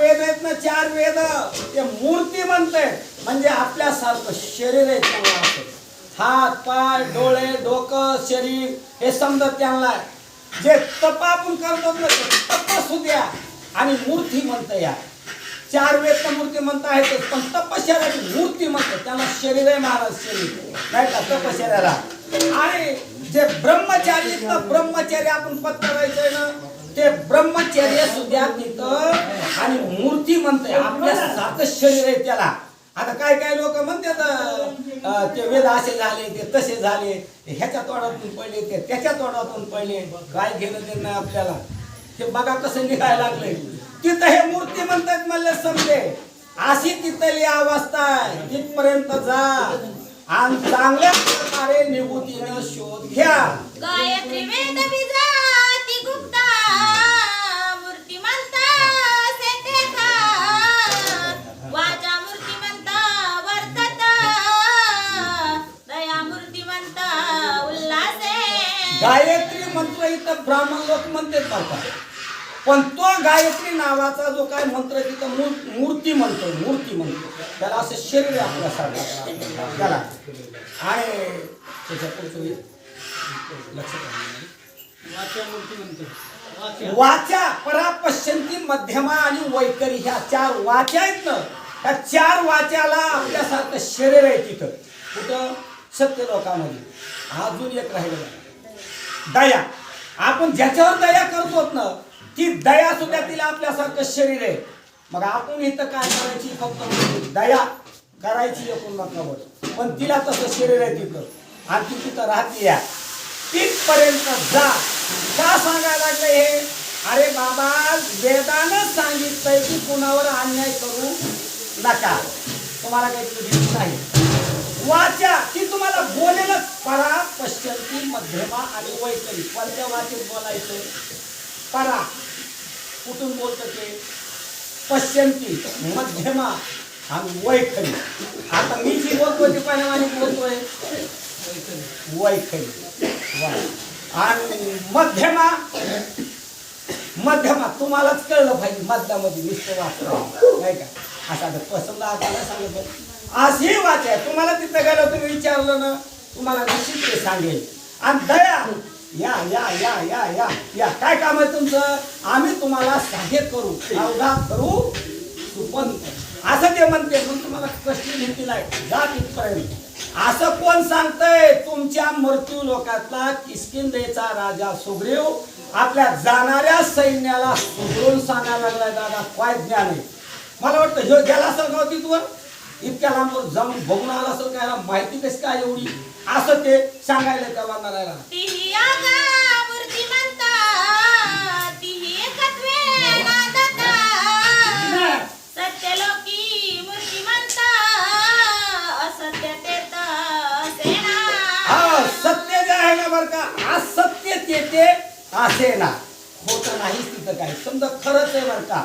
वेद आहेत ना चार वेद. ते मूर्ती म्हणते म्हणजे आपल्यासारखं शरीर आहे त्यांना हात पाय डोळे डोकं शरीर हे समजा त्यांना. जे तप आपण करतो ना ते तप द्या आणि मूर्ती म्हणतं या. चार वेद तर मूर्ती म्हणता आहेत पण तपश्चर्याची मूर्ती म्हणतो त्यांना शरीर आहे महाराज शरीर. नाही का? तपश्चर्याला. आणि जे ब्रह्मचारी ना ब्रह्मचारी आपण पत्करायचंय ना ते ब्रह्मचर्य सुद्धा तिथं आणि मूर्ती म्हणते आपल्या सात शरीर आहे त्याला. आता काय काय लोक म्हणतात ते वेद असे झाले ते तसे झाले ह्याच्या तोंडातून पडले ते त्याच्या तोंडातून पडले काय घेणं देणं नाही आपल्याला? हे बघा कसं निघायला लागले तिथं हे मूर्ती म्हणतात मला समजे अशी तिथली अवस्था आहे तिथपर्यंत जा. आणि चांगल्या प्रकारे निभूतीनं शोध घ्या. गायत्री वेद तर ब्राह्मण लोक म्हणतात बाबा पण तो गायत्री नावाचा जो काय मंत्र तिथं मूर- मूर्ती म्हणतो मूर्ती म्हणतो. त्याला असं शरीर आहे आपल्यासारखं त्याला. आणि त्याच्या पुढचं लक्षात वाच्या वाचा परा पश्चंती मध्यमा आणि वैकरी. ह्या चार वाच्या आहेत ना ह्या चार वाच्याला आपल्यासारखं शरीर आहे तिथं. कुठं? सत्य लोकांमध्ये अजून एक राहिलेलं दया. आपण ज्याच्यावर दया करतो ना ती दया सुद्धा तिला आपल्यासारखं शरीर आहे. मग आपण इथं काय करायची? फक्त दया करायची एकूण मतावर पण तिला तसं शरीर आहे तिथं. आणि ती तिथं राहते या. तिथपर्यंत जा. का सांगायला लागलं हे? अरे बाबा वेदानं सांगितलंय की कुणावर अन्याय करू नका. तुम्हाला काही भीती नाही. वाचा ती तुम्हाला बोलेलच. परा पश्चंती मध्यमा आणि वैतरी कोणत्या वाचेत बोलायचं? परा. कुठून बोलतं ते? पश्चंती मध्यमा आणि वैखरी. आता मी जी बोलतोय ती पहिल्या बोलतोय. वैखरी. आणि मध्यमा मध्यमा तुम्हालाच कळलं पाहिजे मध्यामध्ये नुसतं वाचलं नाही का? असं आता पसंत आपल्याला सांगितलं अशी वाच आहे. तुम्हाला तिथं गेलं तुम्ही विचारलं ना तुम्हाला निश्चित ते सांगेल. आणि दया या या या या या या. काय काम आहे तुमचं? आम्ही तुम्हाला सहाय्य करू अवघात करू सुपंत. असं ते म्हणते पण तुम्हाला कष्ट भीती नाही. जा तिथपर्यंत. असं कोण सांगतंय? तुमच्या मृत्यू लोकातला किस्किंदेचा राजा सुग्रीव. आपल्या जाणाऱ्या सैन्याला सुधरून सांगायला लागलाय दादा. काय ज्ञान आहे? मला वाटतं ह्यो गेला असेल का हो तिथवर? इतक्या लांबवर जाऊन बघून आला असेल काय माहिती कशी काय एवढी? असं ते सांगायला त्या सेना हा सत्य जे आहे ना बरं का असत्य तेथे असे ना. होत नाही तिथं काय समजा खरंच आहे बरं का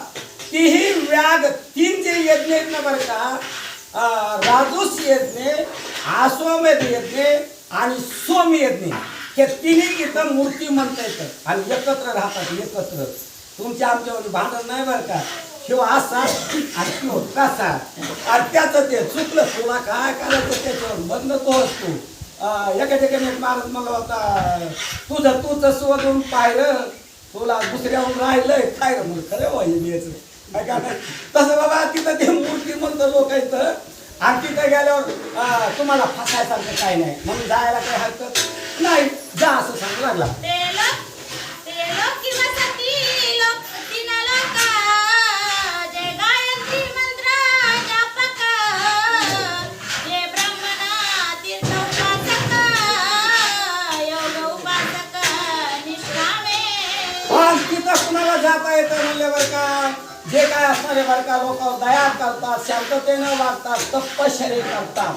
तीही व्याग तीन जे यज्ञ आहेत ना बरं का राजूस येत नाही यज्ञ येत नाही आणि सोम येत नाही हे तिन्ही इथं मूर्ती म्हणता येतं. आणि एकत्र राहतात एकत्र. तुमच्या आमच्यावर भांडण नाही बरं का? शिव असा आणि कसा आणि त्याचं ते चुकलं तुला काय करायचं त्याच्यावर? बंद तो असतो. एका ठिकाणी एक महाराज मला होता तुझं तूच शोधून पाहिलं तुला दुसऱ्याहून राहिलंय काय रे मग खरं व्हायचं तसं बाबा तिथं ते मूर्ती म्हणतो लोक इथं आणि तिथं गेल्यावर तुम्हाला फसायसारखं काय नाही. म्हणून जायला काही हरकत? नाही जा असं सांगू लागला. काय असणारे बर का लोक दया करतात शांततेनं वागतात तपश्चर्य करतात.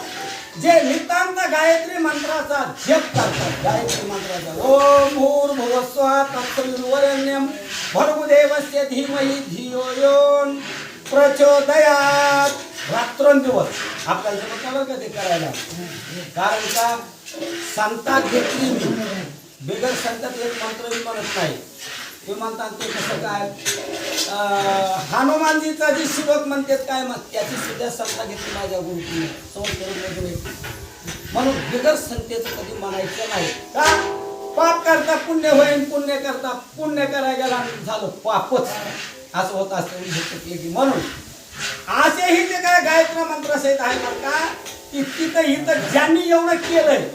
जे नितांत गायत्री मंत्राचा जप करतात गायत्री मंत्राचा ओम भूर भुवस्व तत्सवितुर्वरेण्यम भर्गुदेवस्य धीमहि धियो योन प्रचोदयात. रात्रंदिवस आपल्याला जमत बरं का ते करायला? कारण का? संतात घेतली मी. बिगर संतात एक मंत्र मी म्हणत नाही. हे म्हणतात ते कसं काय? अं, हनुमानजीचा जी श्लोक म्हणतात काय मग त्याची सुद्धा सत्ता घेतली माझ्या गुरुजीने संस्कृत म्हणून बिगर संतेचं कधी म्हणायचं नाही. का? पाप करता पुण्य होईल पुण्य करता पुण्य करायला गेला झालं पापच. असं होत असतं की. म्हणून असेही ते काय गायत्री मंत्रासहित आहे बरं का? की तिथं इथं ज्यांनी एवढं केलंय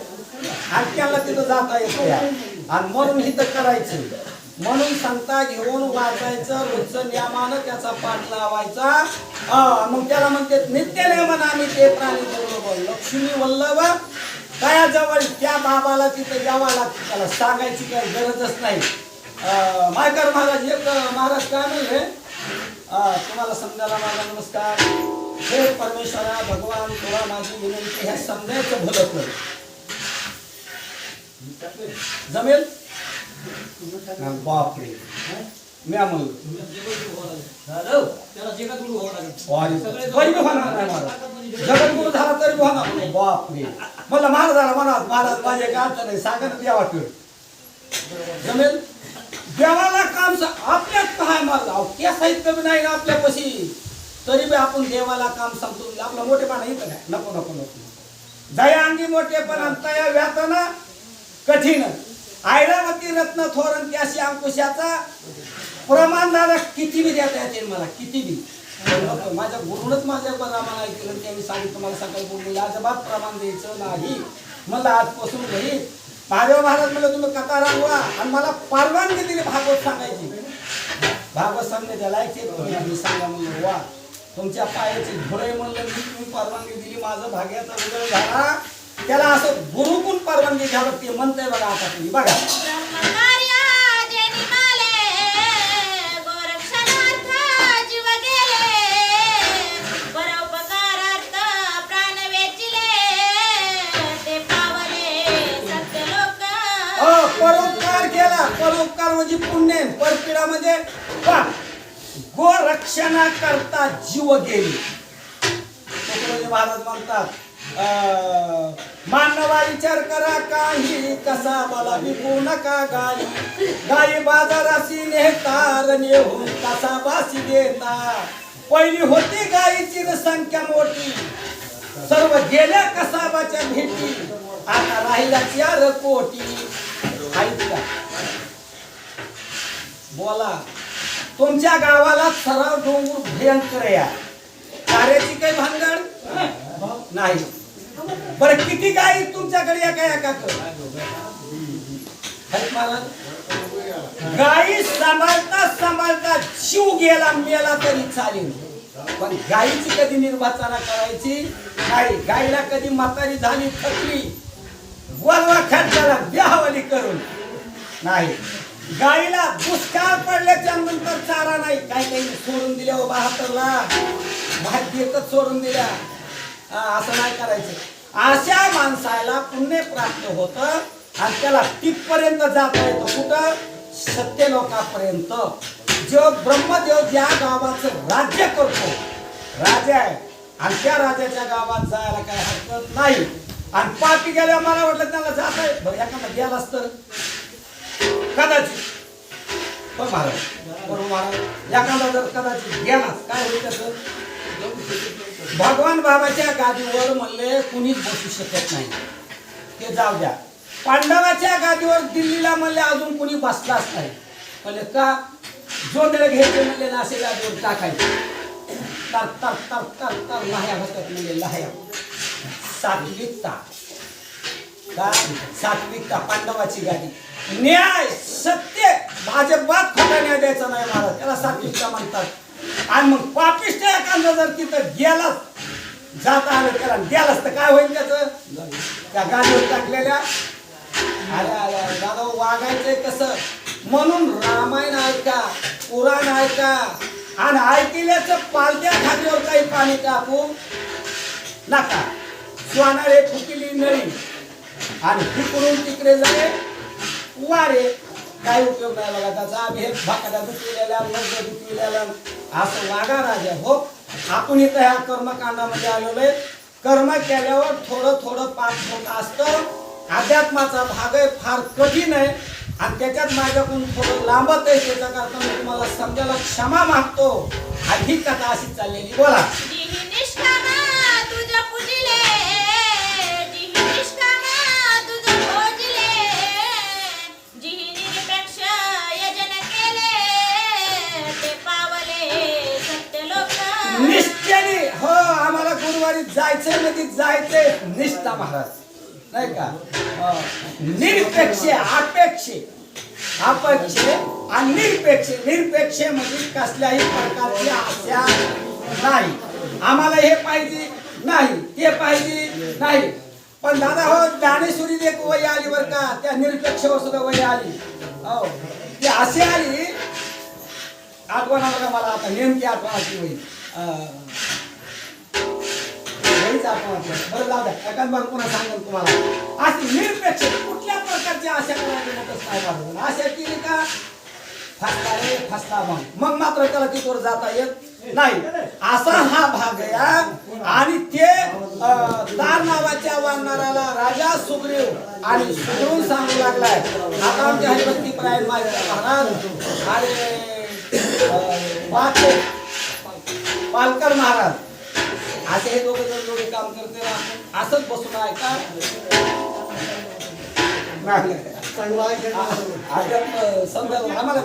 आणि त्याला तिथं जाता येतो आणि म्हणून इथं करायचं. म्हणून सांगता घेऊन वाचायचं रोजचं नियमानं त्याचा पाठ लावायचा. मग त्याला म्हणते नित्य नियमन आम्ही ते प्राणी बरोबर लक्ष्मी वल्लभ काय जवळ त्या बाबाला तिथं यावा लागते. त्याला सांगायची काही गरजच नाही. अं, मायकर महाराज एक महाराज काय म्हणले? तुम्हाला समजायला माझा नमस्कार. हे परमेश्वरा भगवान तुला माझी विनंती ह्या समजायचं भलत नाही. जमेल? बापरे. झालं? होणार नाही महाराज जगद्गुरु झाला तरी होणार नाही. बापरे. मला महाराजाला म्हणा महाराज माझे काय अर्थ नाही सांगा ना देवा ठेव जमेल? देवाला काम सा- आपल्यात काय महाराज अहो, त्या साहित्य बी नाही ना आपल्यापाशी. तरी बी आपण देवाला काम सांगतो आपला मोठेपणा इथं काय नको नको नको. दया अंगी मोठेपणा तया व्यातना कठीण ऐरावती रत्न थोरण त्याशी अंकुशाचा प्रमाण दादा किती बी देता येते मला किती बी. माझ्या गुरुनच माझ्या बरामान ऐकलं त्यांनी सांगितलं मला सकाळी बोलले अजिबात प्रमाण द्यायचं नाही. मला आजपासून घरी महादेव महाराज म्हणलं तुम्ही कथा रांगवा आणि मला परवानगी दिली भागवत सांगायची. भागवत सांगणे त्याला ऐकते तुम्ही आम्ही सांगा म्हणलं वा तुमच्या पायाची धुळे म्हणलं मी तुम्ही परवानगी दिली माझं भाग्याचा उदय झाला. त्याला असं गुरुकून परवानगी घ्यावं ते म्हणतंय बघा आता तुम्ही. बघा. परोपकार केला. परोपकार म्हणजे पुण्य. म्हणजे करता जीव गेली. महाराज म्हणतात मानवा विचार करा काही कसा मला विकू नका गाई. गाई बाजाराशी नेता नेहून कसा बासी देता पहिली होती गायीची संख्या मोठी. सर्व गेल्या कसाबाच्या भेटी. आता राहिला चार कोटी. बोला तुमच्या गावाला सराव डोंगर भयंकर या कार्याची काही भानगड? नाही. बरं किती गाई तुमच्याकडे एका एका गाई सांभाळता सांभाळता शिव गेला मेला तरी चालेल. पण गाईची कधी निर्वाचना करायची? नाही गाईला कधी म्हातारी झाली थकली वलवा खर्चाला ब्याहवली करून. नाही. गाईला दुष्काळ पडल्याच्या नंतर चारा नाही. काही काही सोडून दिल्या हो बहात्तरला. भात एकच सोडून दिल्या. असं नाही करायचं. अशा माणसाला पुण्य प्राप्त होत आणि त्याला तिथपर्यंत जाता येतं कुठं? सत्य लोकापर्यंत. जो ब्रह्मदेव ज्या गावाचं राज्य करतो राजा आहे. आणि त्या राजाच्या गावात जायला काय हरकत नाही. आणि पाठी गेल्या मला वाटलं त्याला जात आहे बरं एखादा गेलाच तर. कदाचित. पण महाराज. बरोबर महाराज. एखादा जर कदाचित गेलाच काय होईल त्याचं? भगवान बाबाच्या गादीवर म्हणले कुणीच बसू शकत नाही. ते जाऊ द्या. पांडवाच्या गादीवर दिल्लीला म्हणले अजून कुणी बसलाच नाही. म्हणले का? जोंधळे घ्यायचे म्हणले नाशे गादीवर टाकायचे. तर तर तर तर तर लाह्या होतात म्हणजे लाह्या. सात्विकता. का? सात्विकता पांडवाची गादी. न्याय सत्य भाजपात खोटा न्याय द्यायचा नाही महाराज. त्याला सात्विकता म्हणतात. आणि मग पापिष्ट एखादा जर तिथं गेलाच जात आलं त्याला. गेलाच तर काय होईल त्याचं? त्या गाडीवर टाकलेल्या. आल्या आल्या दादा वागायचंय कसं म्हणून रामायण ऐका पुराण ऐका. आणि ऐकल्याचं पालत्या खात्यावर काही पाणी टाकू नका. स्वानाळे फुकिली नळी. आणि तिकडून तिकडे जाय वारे. काय उपयोग नाही बघा त्याचा. भेद भाकड्या दुखविलेल्या मग दुखविलेल्या. असं वागा राजा हो. आपण इथं ह्या कर्मकांडामध्ये आलेलो आहे. कर्म केल्यावर थोडं थोडं पाप होत असतं. अध्यात्माचा भाग आहे फार कठीण आहे. आणि त्याच्यात माझ्याकडून थोडं लांबत आहे त्याच्याकरता मी तुम्हाला समजायला क्षमा मागतो. आणि ही कथा अशी चाललेली बोला. निष्ठेने हो आम्हाला गुरुवारी जायचंय म्हणजे जायचंय. निष्ठा महाराज. नाही का? हो. निरपेक्ष अपेक्ष. अपेक्ष आणि निरपेक्ष. निरपेक्ष म्हणजे कसल्याही प्रकारची आशा नाही. आम्हाला हे पाहिजे नाही. ते पाहिजे नाही. पण दादा हो ज्ञानेश्वरी एक वय आली बरं का? त्या निरपेक्ष सुद्धा वय आली. हो. ती अशी आली. आठवण आलं का मला आता? नेमकी आठवण अशी होईल. लईच आठवण बरं जाऊ द्या एखाद पुन्हा सांगेन तुम्हाला अशी निरपेक्ष कुठल्या प्रकारची आशा करायची नकोच काय बाबा आशा केली का फसला रे फसला मग मग मात्र त्याला तिथवर जाता येत नाही असा हा भाग आहे. हा. आणि ते अं, नावाच्या वानराला राजा सुग्रीव आणि सुग्रीव सांगू लागलाय. आता आमच्या हरिभक्ती प्राय महाराज आणि पालकर महाराज. असे हे दोघं जर जोडे काम करते ना, असंच बसून? अध्यात्म समजायला आम्हाला